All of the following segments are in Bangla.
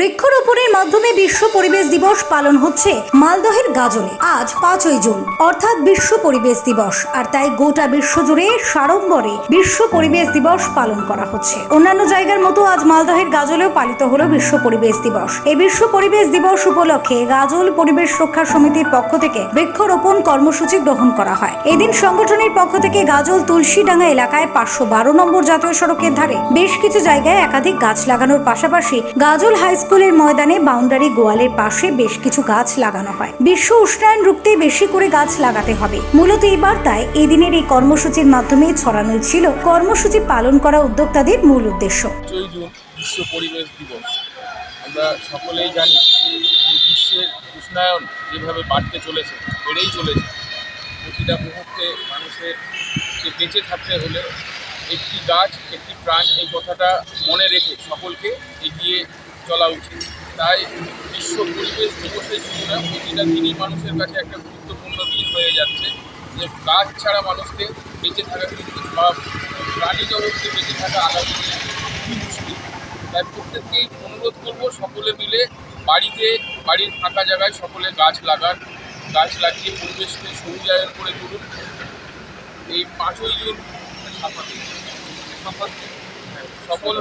বৃক্ষরোপণের মাধ্যমে বিশ্ব পরিবেশ দিবস পালন হচ্ছে মালদহের গাজলে, আজ পাঁচই জুন। অর্থাৎ বিশ্ব পরিবেশ দিবস। আর তাই গোটা বিশ্ব জুড়ে সাড়ম্বরে বিশ্ব পরিবেশ দিবস পালন করা হচ্ছে। অন্যান্য জায়গার মতো আজ মালদহের গাজলেও পালিত হলো বিশ্ব পরিবেশ দিবস। এই বিশ্ব পরিবেশ দিবস উপলক্ষে গাজল পরিবেশ রক্ষা সমিতির পক্ষ থেকে বৃক্ষরোপণ কর্মসূচি গ্রহণ করা হয়। এদিন সংগঠনের পক্ষ থেকে গাজল তুলসীডাঙ্গা এলাকায় পাঁচশো বারো নম্বর জাতীয় সড়কের ধারে বেশ কিছু জায়গায় একাধিক গাছ লাগানোর পাশাপাশি গাজল হাই স্কুলের ময়দানে বাউন্ডারি গোয়ালের পাশে বেশ কিছু গাছ লাগানো হয়। বিশ্ব উষ্ণায়ন রুখতে বেশি করে গাছ লাগাতে হবে। মূলত এই বার্তায় এদিনের এই কর্মসূচির মাধ্যমে ছড়ানো ছিল কর্মসূচি পালন করা উদ্যোক্তাদের মূল উদ্দেশ্য। বিশ্ব পরিবেশ দিবস। আমরা সকলেই জানি যে বিশ্বের উষ্ণায়ন যেভাবে বাড়তে চলেছে, বেড়েই চলেছে, প্রতিটা মুহূর্তে মানুষের যে বেঁচে থাকতে হলে একটি গাছ, একটি প্রাণ এই কথাটা মনে রেখে সকলকে এগিয়ে চলা উচিত। তাই বিশ্ব পরিবেশ দিবসের জন্য প্রতিটা দিনই মানুষের কাছে একটা গুরুত্বপূর্ণ দিন হয়ে যাচ্ছে। যে গাছ ছাড়া মানুষকে বেঁচে থাকা কিন্তু বা প্রাণী জগৎকে বেঁচে থাকা আগামী দিনে খুবই মুশকিল। তাই প্রত্যেককেই অনুরোধ করব সকলে মিলে বাড়িতে, বাড়ির ফাঁকা জায়গায় সকলে গাছ লাগান। গাছ লাগিয়ে পরিবেশকে সবুজায়ন করে তুলুন। এই পাঁচই জুন সকল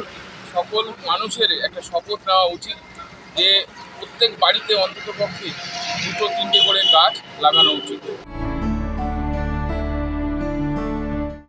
সকল মানুষের একটা শপথ নেওয়া উচিত। যে প্রত্যেক বাড়িতে অন্ততপক্ষে দুটো তিনটে করে গাছ লাগানো উচিত।